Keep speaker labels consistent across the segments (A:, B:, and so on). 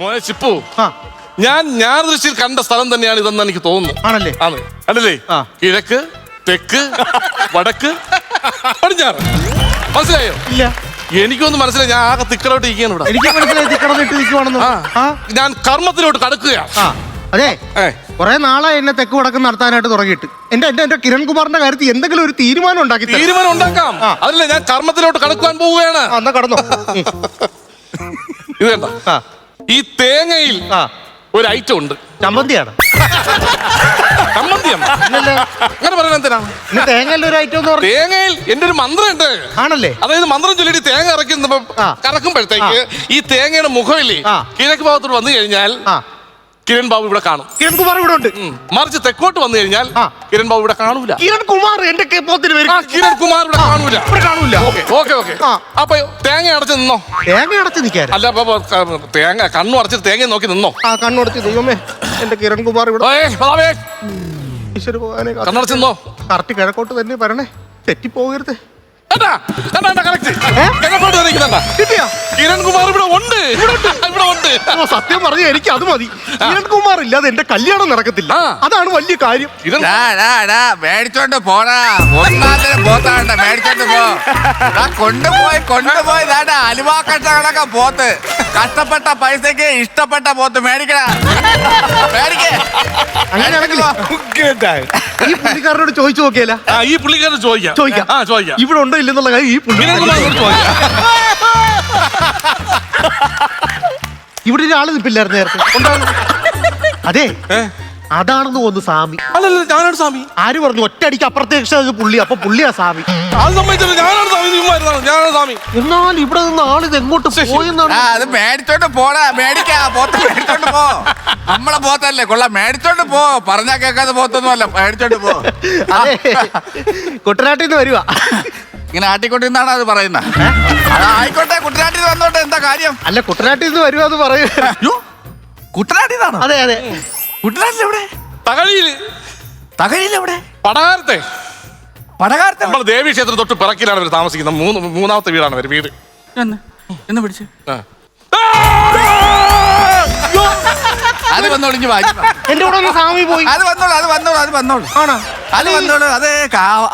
A: മോനെ ചിപ്പു.
B: ആ.
A: ഞാൻ ഞാൻ ദൃശ്യം കണ്ട സ്ഥലം തന്നെയാണ് ഇതെന്ന് എനിക്ക് തോന്നുന്നു.
B: ആണല്ലേ?
A: ആണ്. അല്ലല്ലേ
B: ആ.
A: കിഴക്ക് തെക്ക് വടക്ക് പടിഞ്ഞാറ്. മനസ്സിലായോ?
B: ഇല്ല.
A: എനിക്കൊന്നും മനസ്സിലായി. ഞാൻ ആകെ തിക്കലോട്ട് ഇരിക്കുകയാണ് ഇവിടെ.
B: എനിക്ക് മനസ്സിലായി തിക്കടന്നിട്ട് നിൽക്കുവാണെന്ന്
A: ആ.
B: ആ.
A: ഞാൻ കർമ്മത്തിലോട്ട് കടക്കുകയാണ്
B: ആ. അതെ.
A: ഏ.
B: കുറെ നാളായി എന്നെ തെക്ക് വടക്കം നടത്താനായിട്ട് തുടങ്ങിയിട്ട്. എന്റെ എന്റെ എന്റെ കിരൺകുമാറിന്റെ കാര്യത്തിൽ എന്തെങ്കിലും ഒരു തീരുമാനം ഉണ്ടാക്കി തരാം.
A: തീരുമാനം ഉണ്ടാക്കാം.
B: ആ.
A: അതല്ല ഞാൻ കർമ്മത്തിലോട്ട് കടക്കുവാൻ പോവുകയാണ്.
B: ആ, എന്നാ കടന്നോ. ഉം.
A: ഇത് കേട്ടോ
B: ആ.
A: ഈ തേങ്ങയിൽ
B: ആ.
A: ഒരു ഐറ്റം ഉണ്ട്.
B: ചമ്മന്തിയാണ്.
A: ചമ്മന്തിയാണ്.
B: ഇല്ലല്ലോ.
A: അങ്ങനെ പറയുന്നത് എന്തിനാണ്
B: ഇന്ന് തേങ്ങയിൽ ഒരു ഐറ്റം എന്ന് പറഞ്ഞു
A: തേങ്ങയിൽ എന്റെ ഒരു മന്ത്രമുണ്ട്.
B: ആണല്ലേ?
A: അതായത് മന്ത്രം ചൊല്ലിട്ട് തേങ്ങ ഇറക്കുന്നപ്പോ
B: ആ.
A: കറക്കുമ്പോഴത്തേക്ക് ഈ തേങ്ങയുടെ മുഖമില്ലേ
B: ആ.
A: കിഴക്ക് ഭാഗത്തോട് വന്നു കഴിഞ്ഞാൽ
B: ആ.
A: കിരൺ ബാബു ഇവിടെ കാണും.
B: കിരൺ കുമാർ ഇവിടെ ഉണ്ട്.
A: മറിച്ച് തെക്കോട്ട് വന്നു കഴിഞ്ഞാൽ
B: ആ.
A: കിരൺ ബാബു ഇവിടെ കാണൂല.
B: കിരൺ കുമാർ എന്റെ കേപ്പോത്തിന് പോത്തിന് വരും.
A: ആ കിരൺ കുമാർ ഇവിടെ കാണൂല.
B: ഇവിടെ കാണൂല.
A: ഓക്കെ ഓക്കെ
B: ആ.
A: അപ്പൊ തേങ്ങ അടച്ച് നിന്നോ?
B: തേങ്ങ അടച്ച് നിൽക്കാൻ
A: അല്ല അപ്പൊ തേങ്ങ കണ്ണു അടച്ചിട്ട് തേങ്ങ നോക്കി നിന്നോ?
B: ആ കണ്ണടച്ച് ദൈവമേ എന്റെ കിരൺ കുമാർ ഇവിടെ.
A: ഏയ്,
B: ഈശ്വര ഭഗവാനെ
A: കണ്ണടച്ച് നിന്നോ?
B: കറക്റ്റ് കിഴക്കോട്ട് തന്നെ വരണേ. തെറ്റിപ്പോകരുത്.
A: ഇവിടെ ഉണ്ട്. ഇവിടെ ഉണ്ട്.
B: സത്യം പറഞ്ഞ എനിക്ക് അത് മതി. കിരൺകുമാർ ഇല്ലാതെ എന്റെ കല്യാണം നടക്കത്തില്ല. അതാണ് വലിയ കാര്യം.
C: മേടിച്ചോണ്ട് പോടാ. ഒന്നാമത്തെ പോത്താണ്ട മേടിച്ചോണ്ട് പോ. ഡാ, കൊണ്ടുപോയി കൊണ്ടുപോയി. ദാണ്ടാ അലുവാ കഷ്ടകളൊക്കെ പോത്ത്. കഷ്ടപ്പെട്ട പൈസക്ക് ഇഷ്ടപ്പെട്ട പോത്ത് മേടിക്കണ
B: ഈ പുള്ളിക്കാരനോട് ചോദിച്ചു നോക്കിയല്ല
A: ഈ പുള്ളിക്കാരൻ ചോദിക്കാം.
B: ചോദിക്കാം. ഇവിടെ ഉണ്ടോ ഇല്ലെന്നുള്ള കാര്യം ഈ പുള്ളി ഇവിടെ ഒരാൾ നിപ്പില്ലായിരുന്നു നേരത്തെ. അതെ.
A: ഏ?
B: അതാണെന്ന് തോന്നുന്നു സ്വാമി.
A: അല്ലല്ല ഞാനാണ് സ്വാമി.
B: ആര് പറഞ്ഞു ഒറ്റയടിക്ക് അപ്രത്യക്ഷ പുള്ളി അപ്പൊ പുള്ളിയാ സ്വാമി.
A: അത് ഞാനാണ് സ്വാമി നീമായിരുന്നാണ് ഞാനാണ് സ്വാമി.
B: എന്നാൽ ഇവിടെ നിന്ന് എങ്ങോട്ട് പോയെന്നാണ്?
C: ആ അത് മേടിച്ചോണ്ട് പോടാ മേടിക്കാ പോത്ത് മേടിച്ചോണ്ട് പോ. നമ്മളെ പോത്തല്ലേ കൊള്ളാം. മേടിച്ചോണ്ട് പോ. പറഞ്ഞാ കേൾക്കാതെ പോത്തൊന്നും അല്ല മേടിച്ചോണ്ട് പോ.
B: അതെ. കുട്ടനാട്ടിൽ നിന്ന് വരുവാ.
C: ഇങ്ങനെ ആട്ടിക്കൊണ്ടിരുന്നാണ് അത് പറയുന്നത് ആയിക്കോട്ടെ കുട്ടനാട്ടിൽ നിന്ന് വന്നോട്ടെ എന്താ കാര്യം?
B: അല്ല കുട്ടനാട്ടിൽ നിന്ന് വരുമോ അത് പറയൂ.
C: കുട്ടനാട്ടിൽ നിന്നാണോ
B: അതെ അതെ.
C: കുട്ടനാട്ടിൽ എവിടെ
A: തകഴിയിൽ.
C: തകഴിയിൽ എവിടെ
A: പടകാരത്തെ.
C: പടകാരത്തെ?
A: നമ്മൾ ദേവി ക്ഷേത്രം തൊട്ട് പിറക്കിലാണ് അവർ താമസിക്കുന്നത്. മൂന്ന് മൂന്നാമത്തെ വീടാണ് അവർ വീട്.
C: എന്ന് എന്ന് പിടിച്ച്.
A: ആ.
C: അത് വന്നോളിഞ്ഞ് വായിച്ചു
B: എന്റെ കൂടെ ഒന്ന് സ്വാമി പോയി.
C: അത് വന്നോളൂ അത് വന്നോളൂ അത് വന്നോളൂ.
B: ആണോ?
C: അത്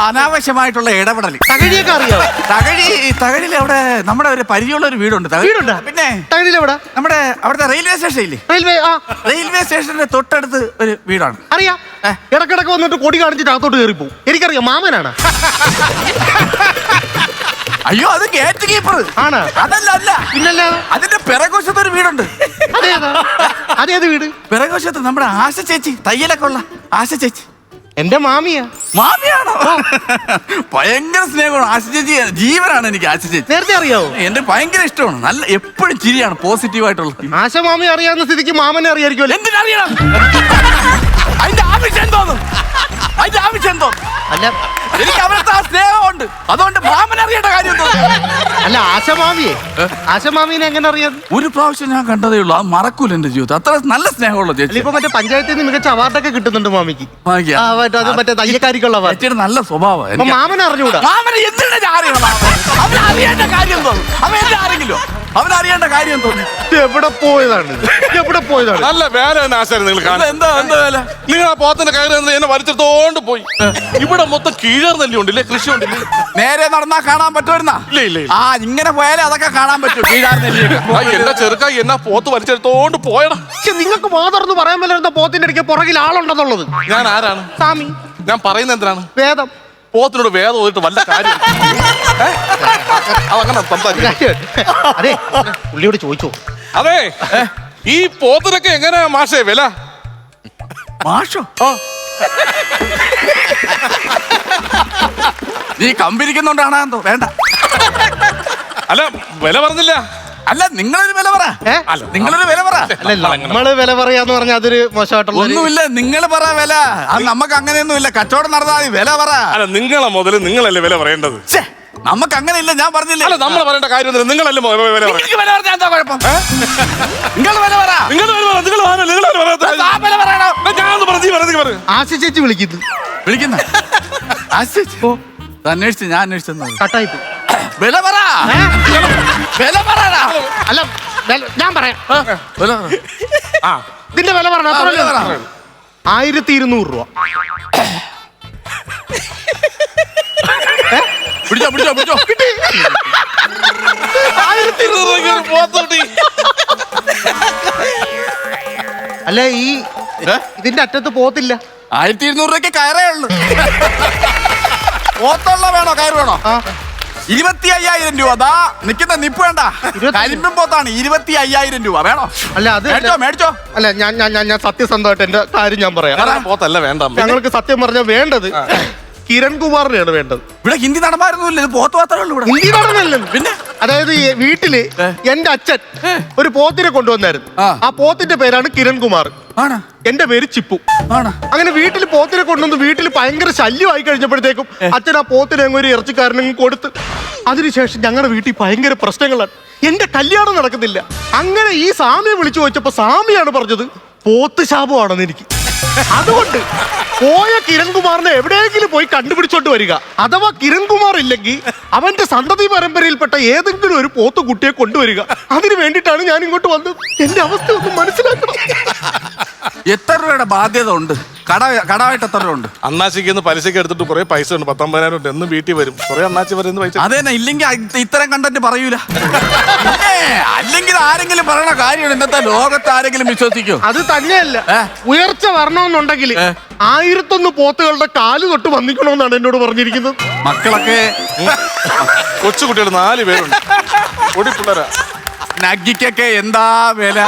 C: അനാവശ്യമായിട്ടുള്ള ഇടപെടൽ
B: തകഴിയൊക്കെ അറിയാം?
C: തകഴി തകഴിയിൽ അവിടെ നമ്മുടെ ഒരു പരിചയമുള്ള ഒരു വീടുണ്ട്
B: വീടുണ്ട്.
C: പിന്നെ
B: തകഴിയിൽ എവിടെ?
C: നമ്മുടെ അവിടുത്തെ റെയിൽവേ സ്റ്റേഷൻ ഇല്ലേ
B: റെയിൽവേ ആ.
C: റെയിൽവേ സ്റ്റേഷന്റെ തൊട്ടടുത്ത് ഒരു വീടാണ്.
B: അറിയാം. ഇടക്കിടക്ക് വന്നിട്ട് കൊടി കാണിച്ചിട്ട് അകത്തോട്ട് കയറി പോകും എനിക്കറിയാം മാമനാണ്.
C: അയ്യോ അത് ഗേറ്റ് കീപ്പർ.
B: ആണ്.
C: അതല്ല അല്ല.
B: പിന്നല്ല?
C: അതിന്റെ പിറകുശത്ത് ഒരു വീടുണ്ട്.
B: അതേത് വീട്?
C: പിറകുശത്ത് നമ്മുടെ ആശ ചേച്ചി തയ്യലൊക്കെ ഉള്ള ആശ ചേച്ചി.
B: എന്റെ മാമിയാ.
C: മാമിയാണോ? ഭയങ്കര സ്നേഹമാണ്. ആശ ചേച്ചി ജീവനാണ് എനിക്ക് ആശ ചേച്ചി.
B: നേരത്തെ അറിയാവോ
C: എന്റെ ഭയങ്കര ഇഷ്ടമാണ്. നല്ല എപ്പോഴും ചിരിയാണ് പോസിറ്റീവ് ആയിട്ടുള്ളത്
B: ആശ മാമി അറിയാവുന്ന സ്ഥിതിക്ക് മാമനെ അറിയായിരിക്കുമല്ലോ?
C: എന്തിനറിയണം? അതിന്റെ ആവശ്യം എന്തോന്നു? അതിന്റെ ആവശ്യം എന്തോ?
B: അല്ല.
C: എനിക്ക് അവരുടെ ആ സ്നേഹമുണ്ട്. അതുകൊണ്ട് മാമൻ അറിയേണ്ട കാര്യം എന്തോ?
B: അല്ല ആശമാമിയെ മാമിയെ ആശ മാമീനെ എങ്ങനെ അറിയാം?
C: ഒരു പ്രാവശ്യം ഞാൻ കണ്ടതേ ഉള്ളൂ. അത് മറക്കൂല എന്റെ ജീവിതം അത്ര നല്ല സ്നേഹമുള്ള ചേച്ചി.
B: ഇപ്പൊ മറ്റേ പഞ്ചായത്തിൽ നിന്ന് മികച്ച അവാർഡൊക്കെ കിട്ടുന്നുണ്ട് മാമിക്ക്.
C: ഭാഗ്യ.
B: ആ മറ്റേ അത് മറ്റേ തയ്യക്കാരിക്കുള്ള അവാർഡ്.
C: ചേച്ചിയുടെ നല്ല സ്വഭാവം.
B: അപ്പൊ മാമനെ അറിഞ്ഞൂടാ
C: മാമന് എന്തിനാ അറിയണം? മാമൻ? അവൻ അറിയേണ്ട കാര്യം എന്തോ? അവൻ എന്നെ ആരെങ്കിലും അവൻ അറിയേണ്ട കാര്യം
B: തോന്നി എവിടെ പോയതാണ് എവിടെ പോയതാണ്?
A: നല്ല വേല ആശാരം നിങ്ങൾ
C: എന്താ
A: കാണാൻ
C: എന്താ എന്താ വേല?
A: നിങ്ങൾ ആ പോത്തിന്റെ കയറി നിന്ന് എന്നെ വലിച്ചെടുത്തോണ്ട് പോയി. ഇവിടെ മൊത്തം കീഴർന്നല്ലേ ഉണ്ടല്ലേ കൃഷി ഉണ്ടല്ലേ
C: നേരെ നടന്നാ കാണാൻ പറ്റുമായിരുന്നാ?
A: ഇല്ല ഇല്ല
C: ആ ഇങ്ങനെ പോയാലേ അതൊക്കെ കാണാൻ പറ്റും കീഴാർന്നല്ലേ
A: ആ, എന്റെ ചെറുക്ക എന്നാ പോത്ത് വലിച്ചെടുത്തോണ്ട് പോയടാ.
B: പക്ഷെ നിങ്ങൾക്ക് മാതർന്ന് പറയാൻ പറ്റുന്ന പോത്തിന്റെ ഇടയ്ക്ക് പുറകിൽ ആളുണ്ടെന്നുള്ളത്.
A: ഞാൻ ആരാണ്?
B: സ്വാമി.
A: ഞാൻ പറയുന്നത് എന്താണ്
B: വേദം.
A: പോത്തിനോട് വേദം ഓതിട്ട് വല്ല കാര്യം ഏ? അതങ്ങനെ സംസാരിക്കും
B: അതെ. പുള്ളിയോട് ചോദിച്ചു?
A: അതെ. ഈ പോത്തിനൊക്കെ എങ്ങനെയാ മാഷേ വില?
C: മാഷോ? നീ കമ്പിരിക്കുന്നുണ്ടാണോ വേണ്ട.
A: അല്ല വില പറഞ്ഞില്ല.
C: അല്ല നിങ്ങളൊരു വില പറ.
B: ഏ?
A: അല്ല
C: നിങ്ങളൊരു വില പറ.
B: അല്ല നമ്മൾ വില പറയാന്ന് പറഞ്ഞാൽ അതൊരു മോശമായിട്ടുള്ള ഒരു-
C: ഒന്നുമില്ല നിങ്ങൾ പറ വില. അത് നമുക്ക് അങ്ങനെയൊന്നും ഇല്ല കച്ചവടം നടന്നാൽ മതി വില പറ.
A: അല്ല നിങ്ങളെ മുതൽ നിങ്ങളല്ലേ വില പറയേണ്ടത്?
C: ഛേ, നമുക്ക് അങ്ങനെ ഇല്ല ഞാൻ പറഞ്ഞില്ല?
A: അല്ല നമ്മൾ പറയേണ്ട കാര്യം. നിങ്ങളല്ലേ വില പറ
C: നിങ്ങൾക്ക് വില പറഞ്ഞാൽ എന്താ കുഴപ്പം? നിങ്ങൾ വില പറ.
A: നിങ്ങൾ വില പറ നിങ്ങൾ? നിങ്ങൾ വില പറയാത്ത-
C: ആ വില പറയണം.
A: ഞാനൊന്ന് പറഞ്ഞു നീ പറഞ്ഞു പറഞ്ഞു
B: ആശ ചേച്ചി വിളിക്കുന്നു.
C: വിളിക്കുന്ന. അന്വേഷിച്ചു ഞാൻ അന്വേഷിച്ചെന്ന്
B: കട്ടായി പോയി.
C: വില പറ. വില പറ
B: അല്ല വില- ഞാൻ പറയാം.
C: വില
A: ആ
B: ഇതിന്റെ വില പറഞ്ഞ
C: ആ, വില പറ.
B: ആയിരത്തി ഇരുന്നൂറ് രൂപ.
C: പിടിച്ചോ പിടിച്ചോ പിടിച്ചോ.
A: ആയിരത്തി ഇരുന്നൂറ് രൂപയ്ക്ക് ഒരു പോത്തോട്ടി
B: അല്ല ഈ ഇതിന്റെ അറ്റത്ത് പോത്തില്ല.
C: ആയിരത്തി ഇരുന്നൂറ് രൂപയ്ക്ക് കയറേ ഉള്ളു. പോത്തുള്ള വേണോ കയറ് വേണോ?
B: ആ.
C: ഇരുപത്തി അയ്യായിരം രൂപ. ദാ നിക്കുന്ന നിപ്പ് വേണ്ട. കരിമ്പും പോത്താണ്. ഇരുപത്തി അയ്യായിരം രൂപ. വേണോ?
B: അല്ല അത്
C: മേടിച്ചോ മേടിച്ചോ.
B: അല്ല ഞാൻ ഞാൻ ഞാൻ സത്യസന്ധമായിട്ട് എന്റെ കാര്യം ഞാൻ പറയാം.
A: പോത്തല്ല വേണ്ട.
B: ഞങ്ങൾക്ക് സത്യം പറഞ്ഞാൽ വേണ്ടത് കിരൺ കുമാറിനെയാണ് വേണ്ടത്.
C: ഇവിടെ ഹിന്ദി നടന്മാരൊന്നുമില്ല ഇത് പോത്ത് മാത്രമേ ഉള്ളൂ ഇവിടെ.
B: ഹിന്ദി
C: പിന്നെ?
B: അതായത് ഈ വീട്ടിൽ എന്റെ അച്ഛൻ ഒരു പോത്തിനെ കൊണ്ടുവന്നായിരുന്നു.
C: ആ.
B: ആ പോത്തിന്റെ പേരാണ് കിരൺ കുമാർ
C: ആണ്?
B: എന്റെ പേര് ചിപ്പു.
C: ആണ്?
B: അങ്ങനെ വീട്ടിൽ പോത്തിനെ കൊണ്ടുവന്ന് വീട്ടിൽ ഭയങ്കര ശല്യമായി കഴിഞ്ഞപ്പോഴത്തേക്കും അച്ഛൻ ആ പോത്തിനെ അങ്ങ് ഒരു ഇറച്ചിക്കാരനും കൊടുത്ത്. അതിനുശേഷം ഞങ്ങളുടെ വീട്ടിൽ ഭയങ്കര പ്രശ്നങ്ങളാണ്. എന്റെ കല്യാണം നടക്കുന്നില്ല അങ്ങനെ ഈ സാമിയെ വിളിച്ചു ചോദിച്ചപ്പോ സാമിയാണ് പറഞ്ഞത് പോത്ത് ശാപമാണെന്ന് എനിക്ക്. അതുകൊണ്ട് പോയ കിരൺകുമാറിനെ എവിടെയെങ്കിലും പോയി കണ്ടുപിടിച്ചോണ്ട് വരിക. അഥവാ കിരൺകുമാർ ഇല്ലെങ്കിൽ അവന്റെ സന്തതി പരമ്പരയിൽപ്പെട്ട ഏതെങ്കിലും ഒരു പോത്തു കുട്ടിയെ കൊണ്ടുവരിക. അതിനു വേണ്ടിയിട്ടാണ് ഞാൻ ഇങ്ങോട്ട് വന്നത്. എന്റെ അവസ്ഥ ഒന്ന് മനസ്സിലാക്കണം.
C: എത്ര രൂപയുടെ ബാധ്യത ഉണ്ട്? കട കടമായിട്ട് എത്ര രൂപ ഉണ്ട്?
A: അണ്ണാച്ചിക്ക് പലിശക്ക് എടുത്തിട്ട് കുറെ പൈസ ഉണ്ട്. പത്തൊമ്പതിനായിരം ഉണ്ട്. എന്നും വീട്ടിൽ വരും. കുറെ അണ്ണാച്ചി വരുന്ന പൈസ
C: അതെ തന്നെ. ഇല്ലെങ്കിൽ ഇത് ഇത്തരം കണ്ടന്റ് പറയൂല. അല്ലെങ്കിൽ ആരെങ്കിലും പറയണ കാര്യമാണ് ഇന്നത്തെ ലോകത്ത് ആരെങ്കിലും വിശ്വസിക്കോ.
B: അത് തന്നെയല്ല? ഉയർച്ച വരണമെന്നുണ്ടെങ്കിൽ? ആയിരത്തൊന്ന് പോത്തുകളുടെ കാൽ തൊട്ട് വന്നിക്കണമെന്നാണ് എന്നോട് പറഞ്ഞിരിക്കുന്നത്.
C: മക്കളൊക്കെ
A: കൊച്ചുകുട്ടികൾ നാല് പേരുണ്ട്. ഓടിപ്പിള്ളരാ പിള്ളേരാ.
C: നഗ്ഗിക്കൊക്കെ എന്താ വില?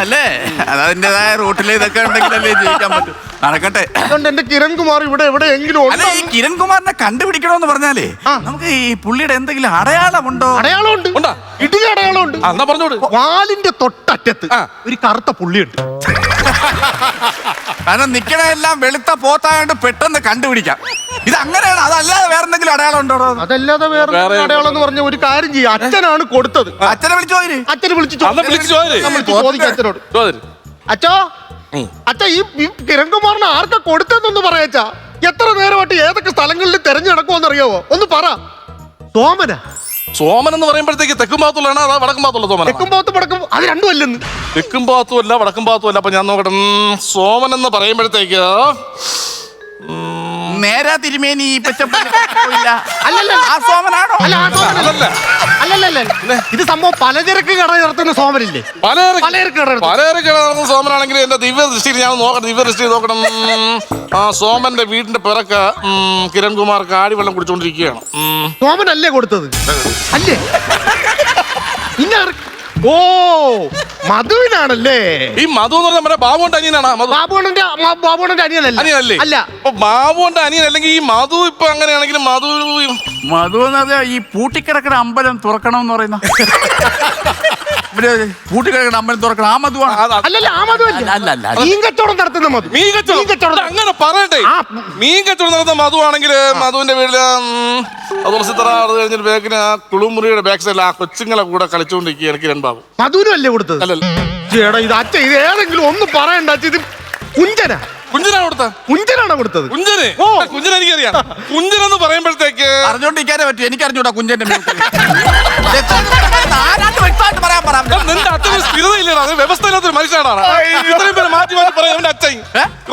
C: അല്ലേ? അത് അതിന്റെതായ റൂട്ടിൽ ഇതൊക്കെ ഉണ്ടെങ്കിലല്ലേ ജീവിക്കാൻ പറ്റും. നടക്കട്ടെ.
B: അതുകൊണ്ട് എന്റെ കിരൺകുമാർ ഇവിടെ എവിടെയെങ്കിലും
C: അല്ല
B: ഉണ്ട്
C: ഈ കിരൺ കുമാറിനെ കണ്ടുപിടിക്കണമെന്ന് പറഞ്ഞാലേ
B: ആ.
C: നമുക്ക് ഈ പുള്ളിയുടെ എന്തെങ്കിലും അടയാളമുണ്ടോ?
B: അടയാളമുണ്ട്.
A: ഉണ്ടോ?
B: അടയാളം അടയാളമുണ്ട്.
A: ആ, എന്നാ പറഞ്ഞോട്
B: വാലിന്റെ തൊട്ടറ്റത്ത്
A: ആ.
B: ഒരു കറുത്ത പുള്ളിയുണ്ട്.
C: കാരണം നിക്കണെല്ലാം വെളുത്ത പോത്തായോണ്ട് പെട്ടെന്ന് കണ്ടുപിടിക്കാം. ഇത് അങ്ങനെയാണ് അതല്ലാതെ വേറെ എന്തെങ്കിലും അടയാളം ഉണ്ടോ?
B: അതല്ലാതെ വേറെ
A: വേറെ
B: അടയാളം എന്ന് പറഞ്ഞ ഒരു കാര്യം ചെയ്യും. അച്ഛനാണ് കൊടുത്തത്.
C: അച്ഛനെ വിളിച്ചോ അതിന്?
B: അച്ഛനെ വിളിച്ചു
A: അന്ന്
B: ചോദിക്കാം. അച്ഛനോട്. അച്ഛോ. അച്ഛ ഈ കിരൺകുമാറിന് ആർക്കാ കൊടുത്തതെന്നൊന്ന് പറയാച്ചാ? എത്ര നേരമായിട്ട് ഏതൊക്കെ സ്ഥലങ്ങളിൽ തെരഞ്ഞു നടക്കുമെന്ന് അറിയാവോ ഒന്ന് പറ. സോമന.
A: സോമൻ എന്ന് പറയുമ്പോഴത്തേക്ക് തെക്കും ഭാഗത്തുള്ളതാണ് അതാ വടക്കും ഭാഗത്തുള്ള സോമൻ
B: തെക്കും ഭാഗത്തും വടക്കും അത് രണ്ടും അല്ലെന്ന്.
A: തെക്കും ഭാഗത്തും അല്ല വടക്കും ഭാഗത്തും അല്ല. അപ്പൊ ഞാൻ നോക്കട്ടെ. സോമൻ എന്ന് പറയുമ്പോഴത്തേക്ക്
C: നേരാ തിരുമേനി ഈ പച്ചപ്പള്ളി
B: അല്ലല്ല.
C: ആ സോമനാണോ?
B: അല്ല ആ സോമനല്ല ഇത് സംഭവം പലചരക്ക് കട നടത്തുന്ന സോമനില്ലേ?
A: പലചരക്ക്
B: പലചരക്ക് കട നടത്തുന്ന-
A: പലചരക്ക് നടത്തുന്ന സോമനാണെങ്കിൽ എന്റെ ദിവ്യ ദൃഷ്ടിയിൽ ഞാൻ നോക്കണം ദിവ്യ ദൃഷ്ടിയിൽ നോക്കണം. ഉം, ആ സോമന്റെ വീടിന്റെ പിറക്ക് ഉം, കിരൺകുമാർ കാടി വെള്ളം കുടിച്ചോണ്ടിരിക്കുകയാണ്. ഉം.
B: സോമനല്ലേ കൊടുത്തത്? അല്ലേ? ആർക്ക്? ഓ! മധുവിനാണല്ലേ?
A: ഈ മധു എന്ന് പറഞ്ഞാൽ നമ്മുടെ ബാബുന്റെ അനിയനാണ്? മധു.
B: ബാബുണന്റെ ബാബുണന്റെ അനിയനല്ല?
A: അനിയനല്ലേ?
B: അല്ല.
A: അപ്പൊ ബാബുന്റെ അനിയൻ അല്ലെങ്കിൽ ഈ മധു ഇപ്പൊ അങ്ങനെയാണെങ്കിൽ മധു
C: മധു എന്നത് ഈ പൂട്ടിക്കിടക്കുന്ന അമ്പലം തുറക്കണം എന്ന് പറയുന്ന തുറക്കണം ആ മധുവാണ്.
A: അത്
B: അല്ലല്ല ആ മധു
C: അല്ല, അല്ല, അല്ല.
B: മീൻ കച്ചവടം നടത്തുന്ന മധു.
A: മീൻ കച്ചവടം അങ്ങനെ
B: ആ.
A: മീൻ കച്ചവടം നടത്തുന്ന മധു ആണെങ്കിൽ മധുവിന്റെ വീട്ടിൽ ഉം, അതുപോലെ സിത്ര അത് കഴിഞ്ഞിട്ട് ബാക്കിന് ആ കുളിമുറിയുടെ ബാക്ക് സൈഡിൽ ആ കൊച്ചുങ്ങളെ കൂടെ കളിച്ചുകൊണ്ടിരിക്കുകയാണ് എനിക്ക് ബാബു
B: മധുവിനും അല്ലേ കൊടുത്തത്?
A: അല്ലല്ല.
B: ചേടാ ഇത് അച്ഛ ഇത് ഏതെങ്കിലും ഒന്ന് പറയണ്ട അച്ഛ ഇത് കുഞ്ചന.
A: കുഞ്ചനാണ് കൊടുത്ത
B: കുഞ്ചനാണോ കൊടുത്തത്?
A: കുഞ്ചന്?
B: ഓ.
A: കുഞ്ചൻ എനിക്കറിയാം. കുഞ്ചൻ എന്ന് പറയുമ്പോഴത്തേക്ക്
C: അറിഞ്ഞോണ്ടിരിക്കാനേ പറ്റൂ എനിക്ക് അറിഞ്ഞൂടാ കുഞ്ചന്റെ. വ്യക്തമായിട്ട് പറയാൻ പറയാം
A: നിന്റെ അച്ഛന് സ്ഥിരതയില്ലടാ അത് വ്യവസ്ഥയില്ലാത്തൊരു മനുഷ്യനാണ് ഇത്രയും പേര് മാറ്റി മാറ്റി പറയാം എന്റെ അച്ഛൻ?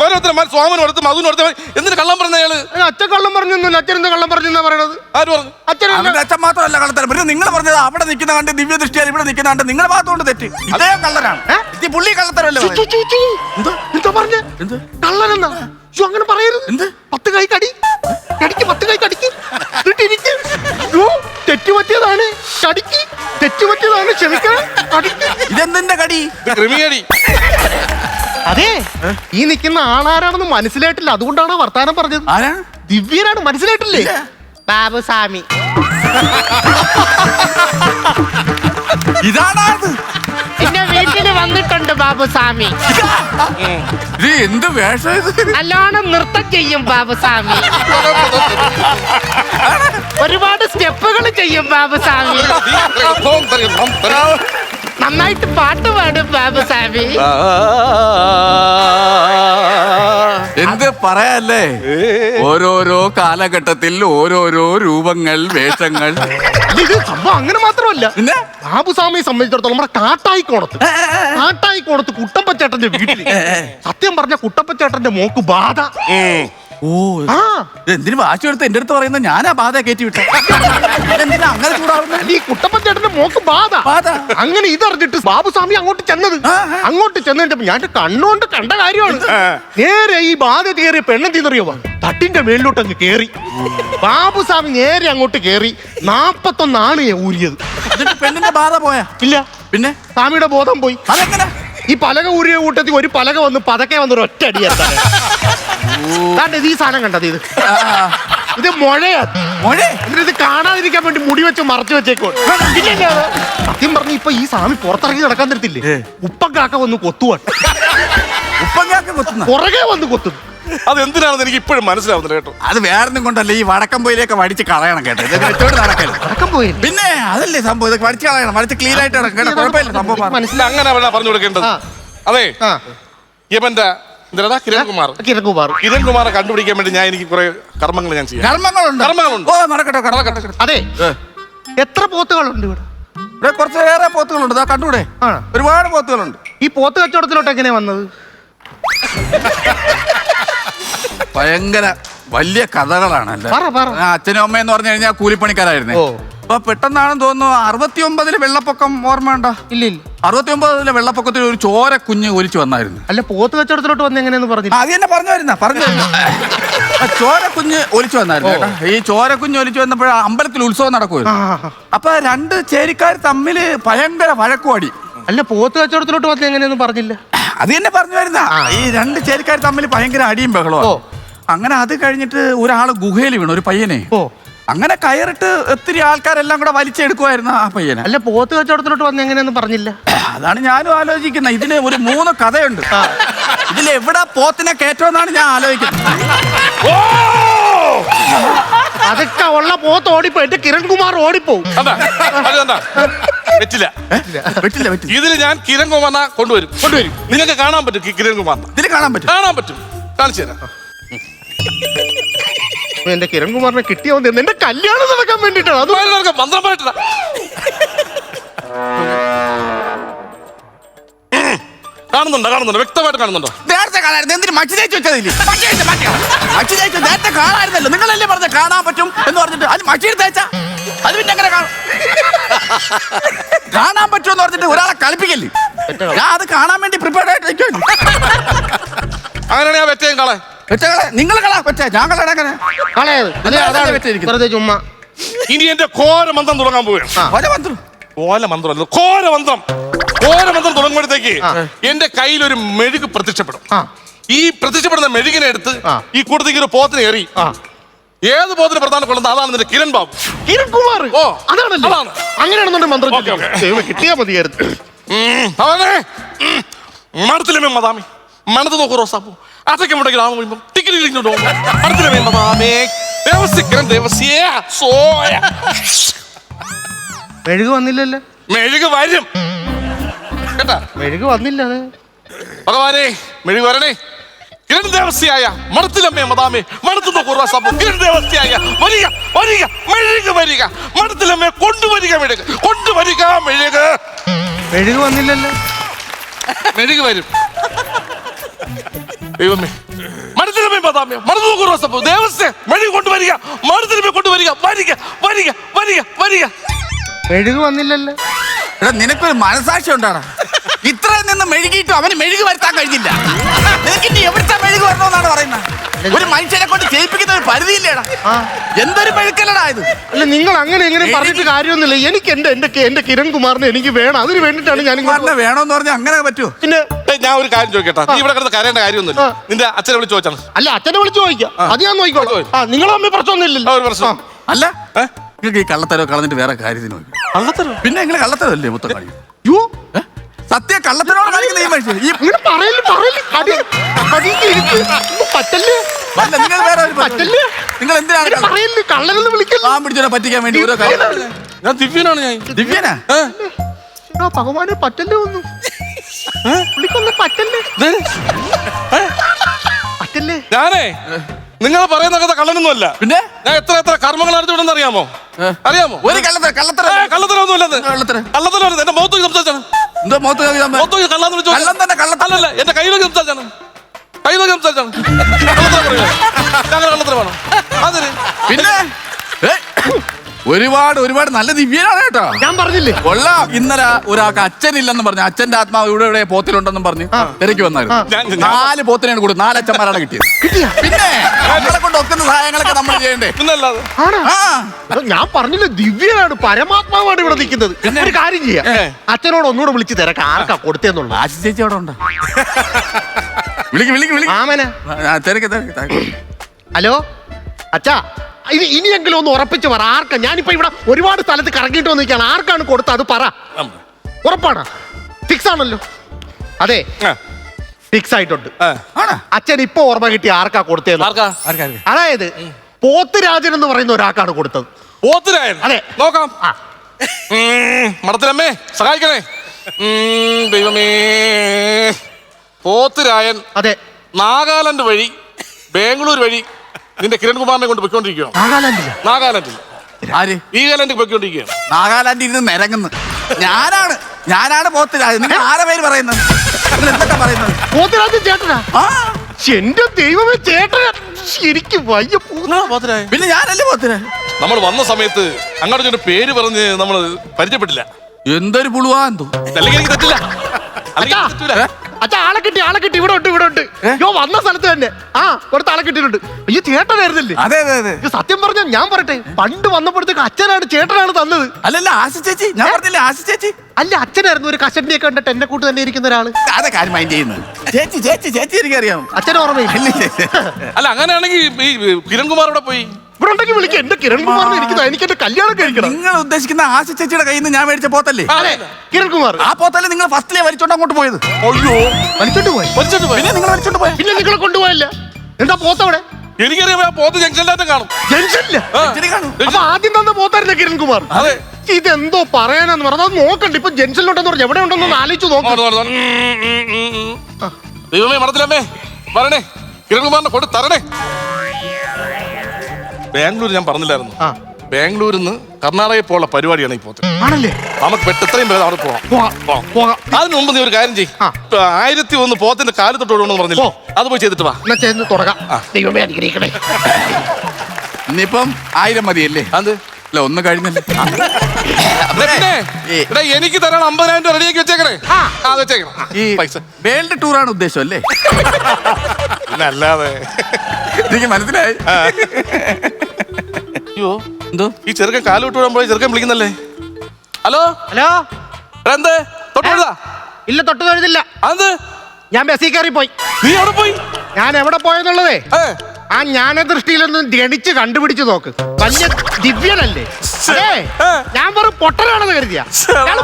A: ഓരോരുത്തരും സ്വാമിനും അടുത്ത് മധുവിനും അടുത്ത് എന്തിനു കള്ളം പറഞ്ഞ
B: അയാൾ? അച്ഛൻ കള്ളം പറഞ്ഞൊന്നുമില്ല. അച്ഛൻ എന്താ കള്ളം പറഞ്ഞെന്നാ പറയണത്?
A: ആര് പറഞ്ഞു?
B: അച്ഛൻ
C: അച്ഛൻ മാത്രമല്ല കള്ളത്തരം പിന്നെ നിങ്ങൾ പറഞ്ഞത് അവിടെ നിൽക്കുന്ന കണ്ട് ദിവ്യ ദൃഷ്ടിയാൽ ഇവിടെ നിൽക്കുന്ന കണ്ട് നിങ്ങളുടെ ഭാഗത്തോണ്ട് തെറ്റ്. ഇതേ കള്ളനാണ്? ഈ പുള്ളി.
B: എന്താ? പറഞ്ഞ?
C: എന്ത്?
B: കള്ളനെന്നാ? അങ്ങനെ പറയരുത്.
C: എന്ത്?
B: പത്ത് കൈ
A: ക്രിമിയടി
B: അതെ ഈ നിൽക്കുന്ന ആളാരാണെന്ന് മനസ്സിലായിട്ടില്ല. അതുകൊണ്ടാണ് വർത്താനം പറഞ്ഞത്?
C: ആരാ?
B: ദിവ്യനാണ് മനസ്സിലായിട്ടില്ലേ?
C: ബാബുസ്വാമി
B: ബാബു സ്വാമി.
C: ഇതാണാ
D: എന്റെ വീട്ടിൽ വന്നിട്ടുണ്ട് ബാബുസ്വാമി
C: ഇത്. എന്ത് വേഷം ഇത്?
D: നല്ലോണം നൃത്തം ചെയ്യും ബാബുസ്വാമി ഒരുപാട് സ്റ്റെപ്പുകൾ ചെയ്യും ബാബുസ്വാമി നന്നായിട്ട് പാട്ട് പാടും ബാബുസ്വാമി
C: എന്ത് പറയാല്ലേ? ഓരോരോ കാലഘട്ടത്തിൽ ഓരോരോ രൂപങ്ങൾ വേഷങ്ങൾ.
B: ഇത് സംഭവം അങ്ങനെ മാത്രമല്ല.
C: പിന്നെ?
B: ബാബുസ്വാമിയെ സംബന്ധിച്ചിടത്തോളം നമ്മുടെ കാട്ടായിക്കോണത്ത്. കാട്ടായിക്കോണത്ത് കുട്ടപ്പച്ചേട്ടന്റെ വീട്ടിൽ സത്യം പറഞ്ഞ കുട്ടപ്പച്ചേട്ടന്റെ മോക്ക് ബാധ.
C: ഓ
B: ആ.
C: എന്തിനു വാശി എടുത്ത് എന്റെ അടുത്ത് പറയുന്നത്? ഞാനാ ബാധ കയറ്റി വിട്ടു. എന്തിനാ അങ്ങനെ ചൂടാവുന്നത്?
B: അല്ല, ഈ കുട്ടപ്പച്ചേട്ടന്റെ മോക്ക് ബാധ.
C: ബാധ.
B: അങ്ങനെ ഇതറിഞ്ഞിട്ട് ബാബുസ്വാമി അങ്ങോട്ട് ചെന്നത്.
C: ആ, ആ.
B: അങ്ങോട്ട് ചെന്നിട്ട് ഞാൻ കണ്ണുകൊണ്ട് കണ്ട കാര്യമാണ്. നേരെ ഈ ബാധ കയറിയ പെണ്ണെന്തിന്നറിയോ തട്ടിന്റെ മേളിലോട്ട് അങ്ങ് കേറി. ബാബുസ്വാമി നേരെ അങ്ങോട്ട് കേറി. നാപ്പത്തൊന്നാണ് ഊരിയത്.
C: എന്നിട്ട് പെണ്ണിന്റെ ബാധ പോയാ?
B: ഇല്ല.
C: പിന്നെ?
B: സ്വാമിയുടെ ബോധം പോയി.
C: അതെങ്ങനെ?
B: ഈ പലക ഊരിയ കൂട്ടത്തിൽ ഒരു പലക വന്ന് പതക്കെ വന്നൊരു ഒറ്റ അടി ഇത് ഈ സാധനം കണ്ടത് ഇത്? ഇത് മുഴയാ
C: മുഴ?
B: എന്നിട്ട് ഇത് കാണാതിരിക്കാൻ വേണ്ടി മുടി വെച്ച് മറച്ചു വെച്ചേക്കോ സത്യം പറഞ്ഞു ഇപ്പൊ ഈ സ്വാമി പുറത്തിറങ്ങി നടക്കാൻ തരത്തില്ലേ? ഉപ്പക്കാക്ക വന്ന് കൊത്തുവാണ്
C: ഉപ്പങ്ങാക്ക് കൊത്തുന്നു?
B: പുറകെ വന്ന് കൊത്തുന്നു
A: അത് എന്തിനാണെന്ന് എനിക്ക് ഇപ്പോഴും മനസ്സിലാവുന്നില്ല കേട്ടോ.
C: അത് വേറൊന്നും കൊണ്ടല്ല ഈ വടക്കം പോയിലേക്ക് വടിച്ച് കളയണം കേട്ടോ. ഇത് വെച്ചോണ്ട് നടക്കരുത്.
B: വടക്കം പോയി
C: പിന്നെ അതല്ലേ സംഭവം? ഇത് വടിച്ച് കളയണം. വടിച്ച് ക്ലീൻ ആയിട്ട് നടക്കണം കേട്ടോ. കുഴപ്പമില്ല സംഭവം.
A: ഇല്ല അങ്ങനെ അവളാ പറഞ്ഞു കൊടുക്കേണ്ടത്.
B: ആ.
A: അതെ
B: ആ.
A: ഇവന്റെ എന്താ കിരൺകുമാർ.
B: കിരൺകുമാർ.
A: കിരൺകുമാറെ കണ്ടുപിടിക്കാൻ വേണ്ടി ഞാൻ എനിക്ക് കുറെ കർമ്മങ്ങൾ ഞാൻ ചെയ്യാം.
C: കർമ്മങ്ങളുണ്ട്?
A: കർമ്മങ്ങളുണ്ട്.
C: ഓ നടക്കട്ടെ നടക്കട്ടെ
B: അതെ. എത്ര പോത്തുകളുണ്ട് ഇവിടെ?
C: ഇവിടെ കുറച്ച് ഏറെ പോത്തുകളുണ്ട്. ഇതാ കണ്ടൂടെ?
B: ആ.
C: ഒരുപാട് പോത്തുകളുണ്ട്.
B: ഈ പോത്ത് കച്ചവടത്തിലോട്ട് എങ്ങനെയാ വന്നത്?
C: ഭയങ്കര വലിയ കഥകളാണ് അല്ലേ?
B: പറ, പറ.
C: ആ, അച്ഛനും അമ്മയും എന്ന് പറഞ്ഞു കഴിഞ്ഞാൽ കൂലിപ്പണിക്കാരായിരുന്നേ.
B: ഓ.
C: അപ്പൊ പെട്ടെന്നാണെന്ന് തോന്നുന്നു അറുപത്തി ഒമ്പതിൽ വെള്ളപ്പൊക്കം ഓർമ്മയുണ്ടോ
B: ഇല്ല ഇല്ല.
C: അറുപത്തി ഒമ്പതിലെ വെള്ളപ്പൊക്കത്തിൽ ഒരു ചോര കുഞ്ഞ് ഒലിച്ചു വന്നായിരുന്നു.
B: അല്ല പോത്ത് കച്ചവടത്തിലോട്ട് വന്ന് എങ്ങനെയെന്ന് പറഞ്ഞില്ല
C: അത് തന്നെ പറഞ്ഞു വരുന്ന പറഞ്ഞു വരുന്ന. ആ ചോര കുഞ്ഞ് ഒലിച്ചു വന്നായിരുന്നു കേട്ടോ. ഈ ചോര കുഞ്ഞ് ഒലിച്ചു വന്നപ്പോൾ അമ്പലത്തിൽ ഉത്സവം നടക്കുമായിരുന്നു
B: ആ, ആ.
C: അപ്പൊ രണ്ട് ചേരിക്കാർ തമ്മിൽ ഭയങ്കര വഴക്കുവാടി.
B: അല്ല പോത്ത് കച്ചവടത്തിലോട്ട് വന്നത് എങ്ങനെയൊന്നും പറഞ്ഞില്ല.
C: അത് തന്നെ പറഞ്ഞു വരുന്ന ഈ രണ്ട് ചേരിക്കാർ തമ്മിൽ ഭയങ്കര അടിയും ബഹളോ
B: ഓ.
C: അങ്ങനെ അത് കഴിഞ്ഞിട്ട് ഒരാൾ ഗുഹയിൽ വീണു ഒരു പയ്യനെ.
B: ഓ.
C: അങ്ങനെ കയറിട്ട് ഒത്തിരി ആൾക്കാരെല്ലാം കൂടെ വലിച്ചെടുക്കുമായിരുന്നു ആ പയ്യനെ.
B: അല്ല പോത്ത് കച്ചവടത്തിലോട്ട് വന്ന് എങ്ങനെയൊന്നും പറഞ്ഞില്ല.
C: അതാണ് ഞാനും ആലോചിക്കുന്നത്. ഇതിന് ഒരു മൂന്ന് കഥയുണ്ട്. ഇതിൽ എവിടെ പോത്തിനെ കയറ്റുമെന്നാണ് ഞാൻ ആലോചിക്കുന്നത്.
B: അതൊക്കെ ഉള്ള പോത്ത് ഓടിപ്പോ എന്റെ കിരൺകുമാർ ഓടിപ്പോവും.
A: അതാ അത് കണ്ടാ. പറ്റില്ല
C: ഏ? പറ്റില്ല പറ്റില്ല
A: ഇതിൽ ഞാൻ കിരൺകുമാറിനെ കൊണ്ടുവരും. കൊണ്ടുവരും. നിങ്ങൾക്ക് കാണാൻ പറ്റും കി- കുമാർ
C: ഇതിൽ കാണാൻ പറ്റും.
A: കാണാൻ പറ്റും. കാണിച്ചു തരാം.
B: എന്റെ കിരൺകുമാറിനെ കിട്ടിയ മതി എന്റെ കല്യാണം നടക്കാൻ വേണ്ടിട്ടാണ് അത്
A: മന്ത്രമായിട്ടില്ല കാണുന്നുണ്ടോ? കാണുന്നുണ്ടോ? വ്യക്തമായിട്ട് കാണുന്നുണ്ടോ?
C: നേരത്തെ കാണായിരുന്നു. എന്തിന് മച്ചി തേച്ച് വെച്ചതില്ലേ? മച്ചി തേച്ച് നേരത്തെ കാണായിരുന്നല്ലോ. നിങ്ങളല്ലേ പറഞ്ഞ കാണാൻ പറ്റും എന്ന് പറഞ്ഞിട്ട് അത് മച്ചി തേച്ച അത് പിന്നെ അങ്ങനെ കാണും? കാണാൻ പറ്റുമെന്ന് പറഞ്ഞിട്ട് ഒരാളെ കളിപ്പിക്കല്ലേ? ഞാൻ അത് കാണാൻ വേണ്ടി പ്രിപ്പയർഡ് ആയിട്ട് നിൽക്കുന്നു
A: അങ്ങനെയാണെങ്കിൽ ആ വെറ്റയും കളെ.
C: വെച്ചകളെ നിങ്ങൾ കളാ വെറ്റ ഞാൻ കളയുടെ അങ്ങനെ
B: കളയത് അതെ,
C: അതാണ്
B: അതാണ്
C: വെച്ചിരിക്കുന്നത്.
B: വെറുതെ ചുമ്മാ.
A: ഇനി എന്റെ ഘോര മന്ത്രം തുടങ്ങാൻ പോവുകയാണ്.
C: ഒര മന്ത്രം
A: ഓല മന്ത്രമല്ല ഘോര മന്ത്രം ഘോര മന്ത്രം തുടങ്ങുമ്പോഴത്തേക്ക് എന്റെ കയ്യിൽ ഒരു മെഴുക് പ്രത്യക്ഷപ്പെടും. ഈ പ്രത്യക്ഷപ്പെടുന്ന മെഴുകിനെ എടുത്ത് ഈ കൂട്ടത്തേക്ക് ഒരു പോത്തിന് എറി.
B: ആ.
A: ഏത് പോത്തിന് പ്രധാന കൊള്ളുന്നത്? അതാണ് നിന്റെ കിരൺ ബാബു.
B: കിരൺ കുമാർ.
A: ഓ,
B: അതാണല്ലോ?
A: അതാണ്.
B: അങ്ങനെയാണെന്നുണ്ട് മന്ത്രം. ദൈവമേ, കിട്ടിയാ മതിയായിരുന്നു.
A: അവനെ ഉം, മണത്തിലെ മതാമി മണത്ത് നോക്കൂ റോസാപ്പൂ. അതൊക്കെ ടിക്കറ്റ് മതാമേ ദേവസ്യേ സോയ.
B: മെഴുക് വന്നില്ലല്ലോ.
A: മെഴുക് വരും. കേട്ടാ.
B: മെഴുക് വന്നില്ല അത്.
A: ഭഗവാനെ മെഴുക് വരണേ. കിരൺ ദേവസ്യായ മണത്തിലമ്മേ മതാമേ മണത്തുന്ന നോക്കൂ റോസാപ്പൂ കിരൺ ദേവസ്യായ വരിക വരിക മെഴുക് വരിക. മണത്തിലമ്മേ കൊണ്ടുവരിക മെഴുക് കൊണ്ടുവരിക മെഴുക്.
B: മെഴുക് വന്നില്ലല്ലോ.
A: മെഴുക് വരും. ദൈവമേ. മണത്തിലമ്മേ മതാമേ മണത്തുന്ന നോക്കൂ റോസാപ്പൂ ദേവസ്യ മെഴുക് കൊണ്ടുവരിക മണത്തിലമ്മേ കൊണ്ടുവരിക വരിക വരിക വരിക വരിക.
B: മെഴുക് വന്നില്ലല്ലോ.
C: എടാ നിനക്കൊരു മനസാക്ഷി ഉണ്ടാടാ? നിന്ന് മെഴുകിയിട്ടും അവന് മെഴുക് വരുത്താൻ കഴിഞ്ഞില്ല. നിനക്ക് ഇനി എവിടുത്തെ മെഴുക് വരണമെന്നാണ് പറയുന്നത്? ഒരു മനുഷ്യനെ കൊണ്ട് ചെയ്യിപ്പിക്കുന്ന ഒരു പരിധിയില്ലേടാ. എന്തൊരു മെഴുക്കല്ലടാ ഇത്?
B: അല്ല നിങ്ങൾ അങ്ങനെ എങ്ങനെ പറഞ്ഞിട്ട് കാര്യമൊന്നുമില്ല. എനിക്ക് എന്റെ എന്റെ എന്റെ കിരൺ കുമാറിനെ എനിക്ക് വേണം. അതിന് വേണ്ടിട്ടാണ് ഞാൻ ഇങ്ങോട്ട്
C: പറഞ്ഞ വേണമെന്ന് പറഞ്ഞാൽ അങ്ങനെ പറ്റുമോ
B: പിന്നെ
A: ഞാൻ ഒരു കാര്യം ചോദിക്കട്ടെ. നീ ഇവിടെ കിടന്ന് കരയേണ്ട കാര്യമൊന്നുമില്ല. നിന്റെ അച്ഛനെ വിളിച്ച് ചോദിച്ചാണ്
B: അല്ല അച്ഛനെ വിളിച്ചു ചോദിക്കാം. അത് ഞാൻ നോക്കിക്കോളാം. ആ നിങ്ങളെ അമ്മ പ്രശ്നമൊന്നുമില്ലല്ലോ.
A: ഒരു പ്രശ്നം.
C: അല്ല? നിങ്ങൾക്ക് ഈ കള്ളത്തരോ കളഞ്ഞിട്ട് വേറെ കാര്യത്തിന് നോക്കി.
A: കള്ളത്തരോ
C: പിന്നെ നിങ്ങൾ കള്ളത്തരല്ലേ മൊത്തം കാര്യം
B: യ്യോ,
C: ഏ? സത്യ കള്ളത്തിനോട് കാണിക്കുന്ന ഈ മനുഷ്യൻ. ഈ. അല്ല നിങ്ങൾ വേറെ ഒരു. നിങ്ങൾ എന്തിനാണ് കള്ള-
B: കള്ളനെന്ന്
C: പാവം പറ്റിക്കാൻ വേണ്ടി ഓരോ കാര്യം
A: ഞാൻ. ദിവ്യനാണ് ഞാൻ.
C: ദിവ്യനാ?
A: ഏ?
B: ആ ഭഗവാനെ പറ്റല്ലേ ഒന്നും? പുള്ളിക്കൊന്നും പറ്റല്ലേ?
A: ദേ, ഏ,
B: പറ്റല്ലേ?
A: ഞാനേ നിങ്ങൾ പറയുന്ന കഥ കള്ളനൊന്നുമല്ല.
C: പിന്നെ?
A: ഞാൻ എത്ര എത്ര കർമ്മങ്ങൾ നടത്തിവിടെന്ന് അറിയാമോ? അറിയാമോ?
C: ഒരു കള്ളത്തര കള്ളത്തര
A: ഏ, കള്ളത്തരമൊന്നുമില്ലെന്ന്
C: കള്ളത്തരം.
A: കള്ളത്തരം എന്റെ മുഖത്ത് നോക്കി സംസാരിച്ചാണ്.
C: എന്തോ മുഖത്ത് നോക്കി സംസാ-
A: മുഖത്ത് നോക്കി കള്ളാന്ന് വിളിച്ചു
C: കള്ളം തന്നെ,
A: കള്ളത്തല്ലല്ല എന്റെ കയ്യിലൊക്കെ സംസാരിച്ചാണ് കയ്യിലൊക്കെ സംസാരിച്ചാണ് കള്ളത്തരം പറയുക ഞങ്ങൾ കള്ളത്തരമാണോ അതിന്
C: പിന്നെ? ഏ, ഒരുപാട് ഒരുപാട് നല്ല ദിവ്യനാണ് കേട്ടോ.
B: ഞാൻ പറഞ്ഞില്ലേ?
C: കൊള്ളാം. ഇന്നലെ ഒരാൾക്ക് അച്ഛനില്ലെന്ന് പറഞ്ഞു. അച്ഛന്റെ ആത്മാവ് ഇവിടെ ഇവിടെ പോത്തിലുണ്ടെന്നും പറഞ്ഞ് തിരക്കി വന്നായിരുന്നു. നാല് പോത്തിനാണ് കൂടുതൽ നാല് അച്ഛന്മാരാണ് കിട്ടിയത്.
B: കിട്ടിയാ?
C: പിന്നെ നമ്മളെ കൊണ്ട് ഒക്കുന്ന സഹായങ്ങളൊക്കെ നമ്മൾ ചെയ്യണ്ടേ?
B: ഞാൻ പറഞ്ഞില്ല ദിവ്യനാണ് പരമാത്മാവാണ് ഇവിടെ നിൽക്കുന്നത്. ഒരു കാര്യം ചെയ്യാം. അച്ഛനോട് ഒന്നുകൂടെ വിളിച്ച് തിരക്ക്. ആർക്കാ കൊടുത്തേന്നുള്ളു
C: ആശി ചേച്ചി അവിടെ ഉണ്ടോ? വിളിക്ക് വിളിക്ക് വിളിക്ക്.
B: ആമന.
C: തിരക്ക് തിരക്ക്.
B: ഹലോ? അച്ഛാ ഇനി ഇനിയെങ്കിലും ഒന്ന് ഉറപ്പിച്ച് പറ. ആർക്കാ? ഞാനിപ്പോ ഇവിടെ ഒരുപാട് സ്ഥലത്ത് കറങ്ങിയിട്ട് വന്നിരിക്കുകയാണ്. ആർക്കാണ് കൊടുത്തത്? അത് പറ. ഉറപ്പാണ്? ഫിക്സ് ആണല്ലോ. അതെ. ഫിക്സ് ആയിട്ടുണ്ട്. അച്ഛൻ ഇപ്പൊ ഓർമ്മ കിട്ടി ആർക്കാ കൊടുത്തത്
A: ആർക്കാ?
C: ആർക്കാ, ആർക്കാ?
B: അതായത് പോത്തുരാജൻ എന്ന് പറയുന്ന ഒരാൾക്കാണ് കൊടുത്തത്.
A: പോത്തുരാജൻ
B: അതെ.
A: നോക്കാം. മടത്തിലമ്മേ സഹായിക്കണേ. ദൈവമേ. പോത്തുരായൻ
B: അതെ.
A: നാഗാലാൻഡ് വഴി ബാംഗ്ലൂർ വഴി നിന്റെ കിരൺകുമാറിനെ കൊണ്ട് പൊയ്ക്കൊണ്ടിരിക്കുകയാണ്.
B: നാഗാലാൻഡിൽ
A: നാഗാലാൻഡിൽ.
C: ആര്?
A: വീഗാലാൻഡിൽ പൊയ്ക്കൊണ്ടിരിക്കുകയാണ്.
C: നാഗാലാൻഡിൽ ഇരുന്ന് നിരങ്ങുന്നു ഞാനാണ് ഞാനാണ് പോത്തിരാജ്. നിങ്ങൾ ആരെ പേര് പറയുന്നത്? നിങ്ങൾ എന്തൊക്കെ പറയുന്നത്?
B: പോത്തുരാജൻ ചേട്ടനാ?
C: ആ.
B: എന്റെ ദൈവമേ ചേട്ടനാ. ശരിക്കും വയ്യ
A: പോത്തിരായൻ
C: പിന്നെ ഞാനല്ലേ പോത്തിരാജ്?
A: നമ്മൾ വന്ന സമയത്ത് അങ്ങോട്ട് ഒരു പേര് പറഞ്ഞ് നമ്മൾ പരിചയപ്പെട്ടില്ല.
C: എന്തൊരു പുളുവാ എന്തോ
A: അല്ലെങ്കിൽ എനിക്ക് തെറ്റില്ല. അല്ലെങ്കിൽ എനിക്ക് തെറ്റൂല.
B: കിട്ടി ആളെ കിട്ടി ഇവിടെ ഉണ്ട് ഇവിടെ ഉണ്ട്. യോ വന്ന സ്ഥലത്ത് തന്നെ. ആ കൊടുത്ത ആളെ കിട്ടിയിട്ടുണ്ട്. അയ്യോ ചേട്ടനായിരുന്നില്ലേ
C: അതെ അതെ അതെ.
B: ഇത് സത്യം പറഞ്ഞ ഞാൻ പറട്ടെ പണ്ട് വന്നപ്പോഴത്തേക്ക് അച്ഛനാണ് ചേട്ടനാണ് തന്നത്.
C: അല്ലല്ല ആശിച്ചേച്ചി ചേച്ചി ഞാൻ പറഞ്ഞില്ല ആശിച്ചേച്ചി ചേച്ചി?
B: അല്ല അച്ഛനായിരുന്നു ഒരു കഷണ്ടിയെ കണ്ടിട്ട് എന്നെ കൂട്ട് തന്നെ ഇരിക്കുന്ന ഒരാൾ.
C: അതെ കാര്യം മൈൻഡ് ചെയ്യുന്നത്. ചേച്ചി ചേച്ചി ചേച്ചി എനിക്കറിയാം.
B: അച്ഛനെ ഓർമ്മയില്ല?
A: അല്ല അങ്ങനെയാണെങ്കിൽ ഈ കിരൺകുമാർ പോയി?
B: ഇവിടെ ഉണ്ടെങ്കിൽ വിളിക്കാം. എന്റെ കിരൺ കുമാറിനെ ഇരിക്കുന്ന എനിക്ക് എന്റെ കല്യാണം കഴിക്കണം.
C: നിങ്ങൾ ഉദ്ദേശിക്കുന്ന ആശ ചേച്ചിയുടെ കയ്യിൽ നിന്ന് ഞാൻ മേടിച്ച പോത്തല്ലേ?
B: അതെ കിരൺ കുമാർ.
C: ആ പോത്തല്ലേ നിങ്ങൾ ഫസ്റ്റിലെ വലിച്ചോണ്ട് അങ്ങോട്ട് പോയത്?
A: അയ്യോ.
B: വലിച്ചോണ്ട് പോയി.
A: വലിച്ചോണ്ട് പോയി?
C: പിന്നെ നിങ്ങൾ വലിച്ചോണ്ട് പോയി?
B: പിന്നെ നിങ്ങളെ കൊണ്ടുപോയല്ല. എന്താ പോത്തവിടെ
A: എനിക്കറിയാം ആ പോത്ത് ജംഗ്ഷനിലാറ്റം കാണും.
B: ജംഗ്ഷനില്ല അപ്പൊ ആദ്യം തന്ന പോത്തായിരുന്ന കിരൺകുമാർ
A: അതെ.
B: ഇതെന്തോ പറയാനാന്ന് പറഞ്ഞാൽ നോക്കണ്ട ഇപ്പൊ ജംഗ്ഷനിലുണ്ടെന്ന് പറഞ്ഞു എവിടെ ഉണ്ടെന്ന് ആലോചിച്ചു നോക്കാം.
A: ദൈവമേ മടത്തിലമ്മേ വരണേ. കിരൺകുമാറിനെ കൊണ്ട് തരണേ. ബാംഗ്ലൂർ ഞാൻ പറഞ്ഞില്ലായിരുന്നു.
B: ആ.
A: ബാംഗ്ലൂരിൽ നിന്ന് കർണാടകയിൽ പോലുള്ള പരിപാടിയാണ് ഈ പോത്ത്.
B: ആണല്ലേ?
A: നമുക്ക് പെട്ട് എത്രയും പേര് അവിടെ പോവാം.
B: പോകാം
A: പോവാം.
B: പോകാം
A: അതിന് മുമ്പ് നീ ഒരു കാര്യം ചെയ്യും.
B: ആ.
A: ആയിരത്തി ഒന്ന് പോത്തിന്റെ കാൽ തൊട്ടോടുന്ന് പറഞ്ഞില്ല? അത് പോയി ചെയ്തിട്ട് വാ.
B: എന്നാ ചേർന്ന് തുടങ്ങാം. ദൈവമേ അനുഗ്രഹിക്കണേ.
C: ഇനിയിപ്പം ആയിരം മതിയല്ലേ?
A: അത്?
C: അല്ല ഒന്ന് കഴിഞ്ഞല്ലേ?
A: പിന്നെ. എടാ, എനിക്ക് തരാൻ അമ്പതിനായിരം രൂപ റെഡിയാക്കി വെച്ചേക്കണേ.
B: ആ.
A: ആ അത് വെച്ചേക്കണം.
C: ഈ
A: പൈസ.
C: വേൾഡ് ടൂറാണ് ഉദ്ദേശം അല്ലേ
A: അല്ലാതെ
C: എനിക്ക് മനസ്സിലായി.
A: അയ്യോ
C: എന്തോ?
A: ഈ ചെറുക്കൻ കാൽ വിടാൻ പോയി ചെറുക്കൻ വിളിക്കുന്നല്ലേ? ഹലോ?
B: ഹലോ?
A: എന്ത്? തൊട്ടുതാ
B: ഇല്ല തൊട്ട് തൊഴുതില്ല.
A: അത്
B: ഞാൻ ബസ്സിൽ കയറി പോയി
A: നീ അവിടെ പോയി?
B: ഞാൻ എവിടെ പോയെന്നുള്ളതേ? ആ ജ്ഞാന ദൃഷ്ടിയിലൊന്നും ഗണിച്ച് കണ്ടുപിടിച്ച് നോക്ക്. വലിയ ദിവ്യനല്ലേ. ഞാൻ വെറും പൊട്ടനാണെന്ന് കരുതിയാ.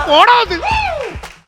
B: പോടാ